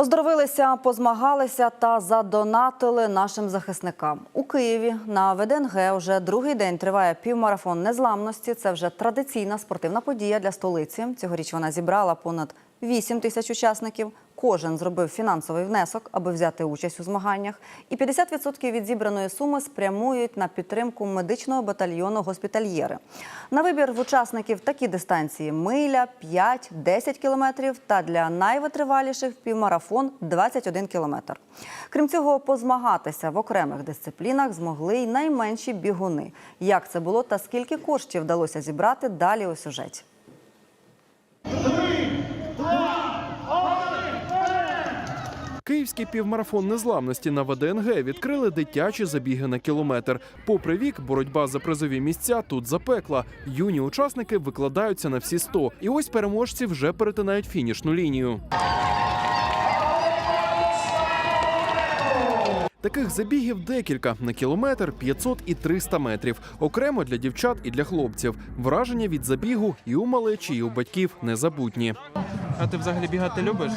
Оздоровилися, позмагалися та задонатили нашим захисникам. У Києві на ВДНГ вже другий день триває півмарафон незламності. Це вже традиційна спортивна подія для столиці. Цьогоріч вона зібрала понад 8 тисяч учасників. Кожен зробив фінансовий внесок, аби взяти участь у змаганнях. І 50% від зібраної суми спрямують на підтримку медичного батальйону госпітальєри. На вибір в учасників такі дистанції: миля, 5, 10 кілометрів та для найвитриваліших півмарафон 21 кілометр. Крім цього, позмагатися в окремих дисциплінах змогли й найменші бігуни. Як це було та скільки коштів вдалося зібрати далі у сюжеті. Київський півмарафон незламності на ВДНГ відкрили дитячі забіги на кілометр. Попри вік, боротьба за призові місця тут запекла. Юні учасники викладаються на всі 100. І ось переможці вже перетинають фінішну лінію. Таких забігів декілька на кілометр, 500 і 300 метрів. Окремо для дівчат і для хлопців. Враження від забігу і у малечі, і у батьків незабутні. А ти взагалі бігати любиш?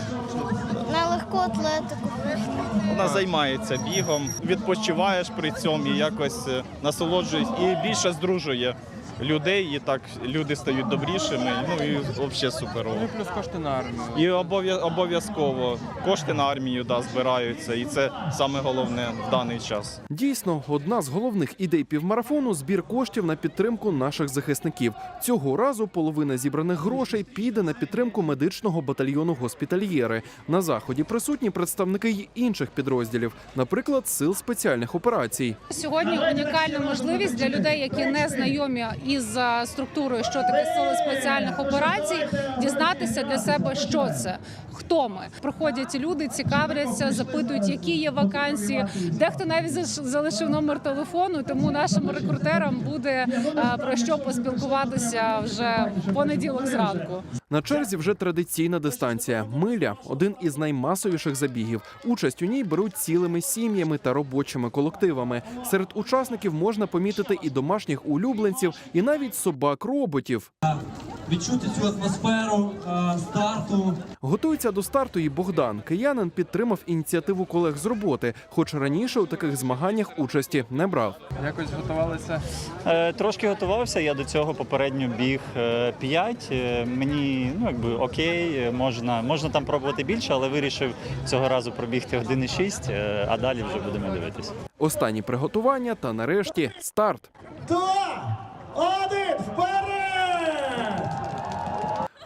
Легку атлетику. Вона займається бігом, відпочиваєш при цьому і якось е, насолоджуєш і більше здружує людей, і так люди стають добрішими. Ну і взагалі суперово. Ну і плюс кошти на армію. І обов'я- обов'язково кошти на армію да, збираються, і це саме головне в даний час. Дійсно, одна з головних ідей півмарафону збір коштів на підтримку наших захисників. Цього разу половина зібраних грошей піде на підтримку медичного батальйону госпітальєри. На заході присутні представники й інших підрозділів, наприклад, сил спеціальних операцій. Сьогодні унікальна можливість для людей, які не знайомі із е, структурою, що таке сили спеціальних операцій, дізнатися для себе, що це, хто ми. Приходять люди, цікавляться, запитують, які є вакансії. Дехто навіть залишив номер телефону, тому нашим рекрутерам буде е, про що поспілкуватися вже в понеділок зранку. На черзі вже традиційна дистанція миля один із наймасовіших забігів. Участь у ній беруть цілими сім'ями та робочими колективами. Серед учасників можна помітити і домашніх улюбленців, і навіть собак-роботів. відчути цю атмосферу е, старту. Готується до старту і Богдан. Киянин підтримав ініціативу колег з роботи, хоч раніше у таких змаганнях участі не брав. Якось готувалися. Е, Трошки готувався. Я до цього попередньо біг 5. Мені ну якби окей, е, можна, можна там пробувати більше, але вирішив цього разу пробігти 1,6, е, а далі вже будемо дивитися. Останні приготування та нарешті старт. Два, один, вперед!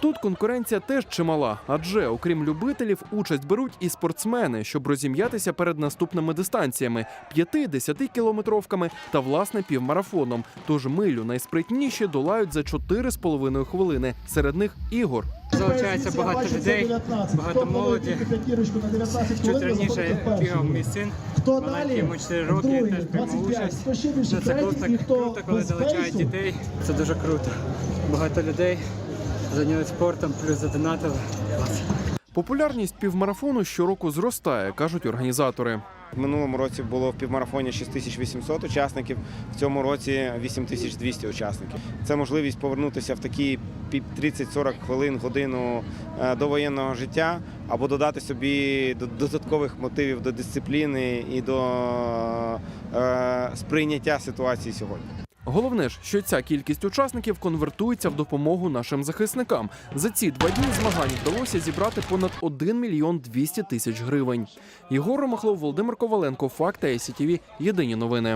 Тут конкуренція теж чимала, адже окрім любителів, участь беруть і спортсмени, щоб розім'ятися перед наступними дистанціями 5-10 кілометровками та власне півмарафоном. Тож милю найспритніші долають за 4,5 хвилини. Серед них ігор. Залучається багато людей, багато молоді. Чуть раніше бігав мій син, маленький, йому 4 роки, теж приймав участь. Це круто, круто, коли залучають дітей. Це дуже круто. Багато людей зайнялися спортом, плюс задонатили. Популярність півмарафону щороку зростає, кажуть організатори. В минулому році було в півмарафоні 6800 учасників, в цьому році 8200 учасників. Це можливість повернутися в такі пі- 30-40 хвилин, годину е, до воєнного життя або додати собі до- додаткових мотивів до дисципліни і до е, сприйняття ситуації сьогодні. Головне ж, що ця кількість учасників конвертується в допомогу нашим захисникам. За ці два дні змагань вдалося зібрати понад 1 мільйон 200 тисяч гривень. Єгор Ромахлов, Володимир Коваленко, факт Сітіві. Єдині новини.